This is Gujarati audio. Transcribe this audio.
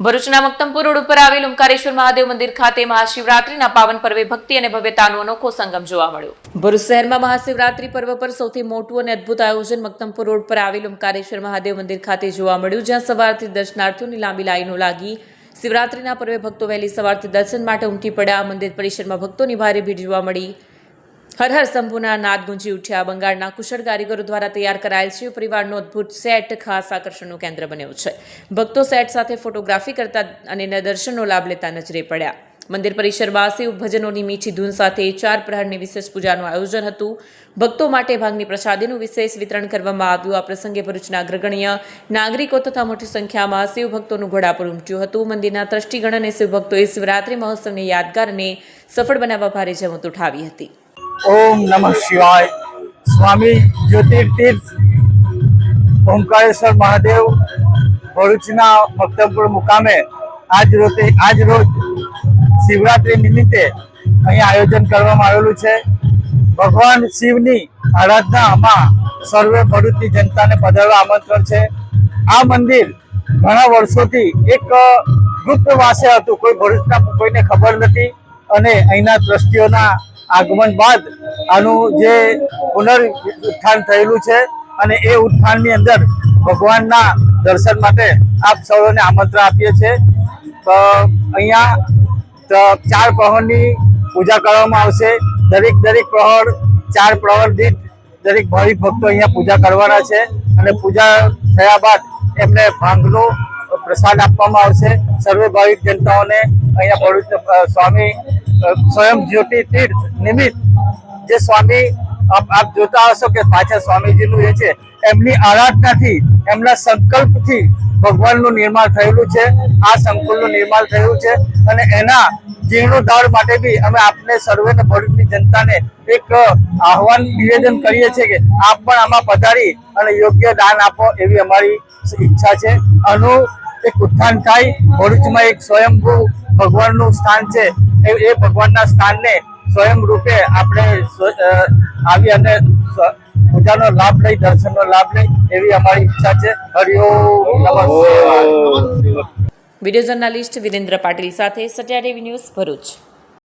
ભરૂચના મક્તમપુર રોડ ઉપર આવેલ ઓમકારેશ્વર મહાદેવ મંદિર ખાતે મહાશિવરાત્રીના પાવન પર્વે ભક્તિ અને ભવ્યતાનો અનોખો સંગમ જોવા મળ્યો. ભરૂચ શહેરમાં મહાશિવરાત્રી પર્વ પર સૌથી મોટું અને અદ્ભુત આયોજન મક્તમપુર રોડ પર આવેલ ઓમકારેશ્વર મહાદેવ મંદિર ખાતે જોવા મળ્યું, જ્યાં સવારથી દર્શનાર્થીઓની લાંબી લાઈનો લાગી. શિવરાત્રીના પર્વે ભક્તો વહેલી સવારથી દર્શન માટે ઉમટી પડ્યા. મંદિર પરિસરમાં ભક્તોની ભારે ભીડ જોવા મળી. હર હર શંભુના નાદ ગુંજી ઉઠ્યા. બંગાળના કુશળ કારીગરો દ્વારા તૈયાર કરાયેલ શિવ પરિવારનો અદ્ભુત સેટ ખાસ આકર્ષણનું કેન્દ્ર બન્યો છે. ભક્તો સેટ સાથે ફોટોગ્રાફી કરતા અને દર્શનનો લાભ લેતા નજરે પડ્યા. મંદિર પરિસરમાં શિવ ભજનોની મીઠી ધૂન સાથે ચાર પ્રહરની વિશેષ પૂજાનું આયોજન હતું. ભક્તો માટે ભાગની પ્રસાદીનું વિશેષ વિતરણ કરવામાં આવ્યું. આ પ્રસંગે ભરૂચના અગ્રગણ્ય નાગરિકો તથા મોટી સંખ્યામાં શિવ ભક્તોનું ઘોડાપુર ઉમટ્યું હતું. મંદિરના ટ્રસ્ટીગણ અને શિવભક્તોએ શિવરાત્રી મહોત્સવને યાદગાર અને સફળ બનાવવા ભારે જમત ઉઠાવી હતી. ઓમ નમઃ શિવાય. સ્વામી જ્યોતિર્તીર્થ ઓમકારેશ્વર મહાદેવ ભરૂચના મક્તમપુર મુકામે આજ રોજ આજ રોજ શિવરાત્રી નિમિત્તે અહીં આયોજન કરવામાં આવેલું છે. ભગવાન શિવની આરાધનામાં સર્વે ભરૂચની જનતાને પધારવા આમંત્રણ છે. આ મંદિર ઘણા વર્ષોથી એક ગુપ્તવાસે હતું. કોઈ ભરૂચના કોઈને ખબર નથી અને અહીંના ટ્રસ્ટીઓના આગમન બાદ આનું જે પુનર ઉત્થાન થયેલું છે અને એ ઉત્થાનની અંદર ભગવાનના દર્શન માટે આપ સૌને આમંત્રણ આપીએ છીએ. અહીંયા ચાર પ્રહરની પૂજા કરવામાં આવશે. દરેક દરેક પ્રહર, ચાર પ્રહર દીઠ દરેક ભાવિક ભક્તો અહીંયા પૂજા કરવાના છે અને પૂજા થયા બાદ એમને ભાંગનો પ્રસાદ આપવામાં આવશે. સર્વે ભાવિક જનતાઓને અહીંયા ભરૂચ સ્વામી સ્વયં જ્યોતિ તીર્થ નિમિત્ત જે સ્વામી આપ જોતા હશો કે પાછા સ્વામીજીનું એ છે, એમની આરાધનાથી, એમના સંકલ્પથી ભગવાનનું નિર્માણ થયેલું છે, આ સંકુલનું નિર્માણ થયું છે અને એના જીર્ણોદ્ધાર માટે બી અમે આપને સર્વેને ભરૂચની જનતાને એક આહવાન નિવેદન કરીએ છીએ કે આપ પણ આમાં પધારી અને યોગ્ય દાન આપો એવી અમારી ઈચ્છા છે. આનું એક ઉત્થાન થાય, ભરૂચમાં એક સ્વયંભૂ ભગવાનનું સ્થાન છે. એ એ ભગવાનના સ્થાનને સ્વયં રૂપે આપણે આવી અને પૂજાનો લાભ લઈ દર્શનનો લાભ લઈ એવી અમારી ઈચ્છા છે. હરિઓમ વીડિયો જર્નાલિસ્ટ વિરેન્દ્ર પાટીલ સાથે સત્યા ટીવી ન્યૂઝ ભરૂચ.